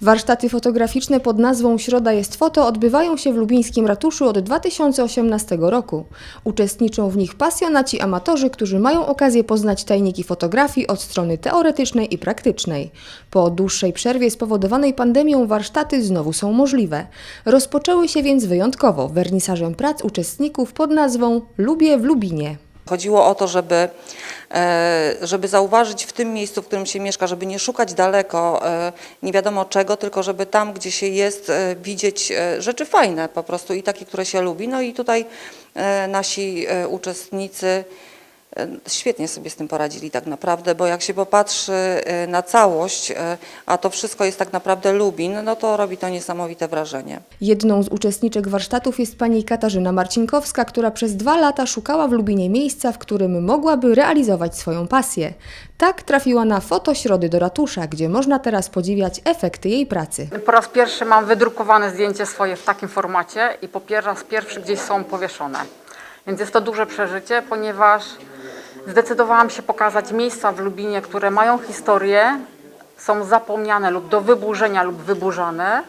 Warsztaty fotograficzne pod nazwą Środa jest foto odbywają się w lubińskim ratuszu od 2018 roku. Uczestniczą w nich pasjonaci amatorzy, którzy mają okazję poznać tajniki fotografii od strony teoretycznej i praktycznej. Po dłuższej przerwie spowodowanej pandemią warsztaty znowu są możliwe. Rozpoczęły się więc wyjątkowo wernisażem prac uczestników pod nazwą Lubię w Lubinie. Chodziło o to, żeby, e, żeby zauważyć w tym miejscu, w którym się mieszka, żeby nie szukać daleko, e, nie wiadomo czego, tylko żeby tam, gdzie się jest, e, widzieć rzeczy fajne po prostu i takie, które się lubi. No i tutaj nasi uczestnicy świetnie sobie z tym poradzili tak naprawdę, bo jak się popatrzy e, na całość, e, a to wszystko jest tak naprawdę Lubin, no to robi to niesamowite wrażenie. Jedną z uczestniczek warsztatów jest pani Katarzyna Marcinkowska, która przez dwa lata szukała w Lubinie miejsca, w którym mogłaby realizować swoją pasję. Tak trafiła na fotośrody do ratusza, gdzie można teraz podziwiać efekty jej pracy. Po raz pierwszy mam wydrukowane zdjęcie swoje w takim formacie i po raz pierwszy gdzieś są powieszone. Więc jest to duże przeżycie, ponieważ zdecydowałam się pokazać miejsca w Lubinie, które mają historię, są zapomniane lub do wyburzenia lub wyburzane.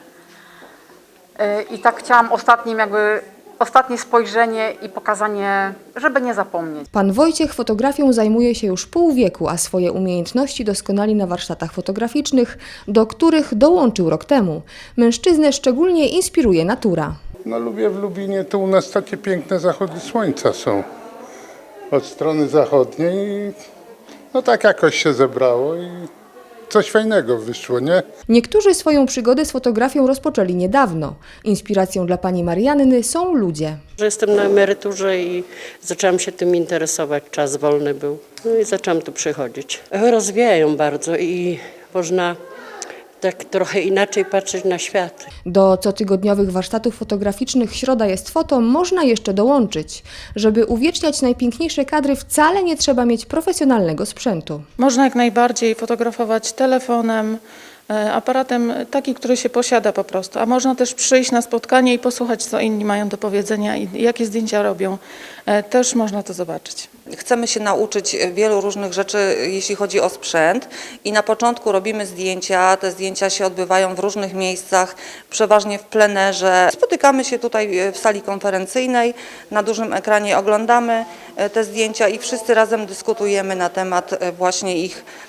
Yy, I tak chciałam ostatnim jakby, ostatnie spojrzenie i pokazanie, żeby nie zapomnieć. Pan Wojciech fotografią zajmuje się już pół wieku, a swoje umiejętności doskonali na warsztatach fotograficznych, do których dołączył rok temu. Mężczyznę szczególnie inspiruje natura. No lubię w Lubinie, to u nas takie piękne zachody słońca są. Od strony zachodniej i no tak jakoś się zebrało i coś fajnego wyszło, nie? Niektórzy swoją przygodę z fotografią rozpoczęli niedawno. Inspiracją dla pani Marianny są ludzie. że Jestem na emeryturze i zaczęłam się tym interesować, czas wolny był. No i zaczęłam tu przychodzić. Rozwijają bardzo i można tak trochę inaczej patrzeć na świat. Do cotygodniowych warsztatów fotograficznych Środa jest foto można jeszcze dołączyć. Żeby uwieczniać najpiękniejsze kadry wcale nie trzeba mieć profesjonalnego sprzętu. Można jak najbardziej fotografować telefonem, aparatem taki, który się posiada po prostu. A można też przyjść na spotkanie i posłuchać, co inni mają do powiedzenia i jakie zdjęcia robią. E, Też można to zobaczyć. Chcemy się nauczyć wielu różnych rzeczy, jeśli chodzi o sprzęt i na początku robimy zdjęcia. Te zdjęcia się odbywają w różnych miejscach, przeważnie w plenerze. Spotykamy się tutaj w sali konferencyjnej, na dużym ekranie oglądamy e, te zdjęcia i wszyscy razem dyskutujemy na temat e, właśnie ich e,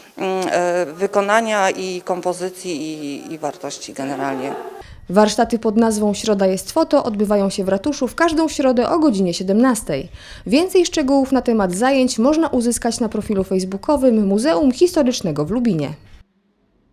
wykonania i kompozycji i, i wartości generalnie. Warsztaty pod nazwą Środa jest foto odbywają się w ratuszu w każdą środę o godzinie 17. Więcej szczegółów na temat zajęć można uzyskać na profilu facebookowym Muzeum Historycznego w Lubinie.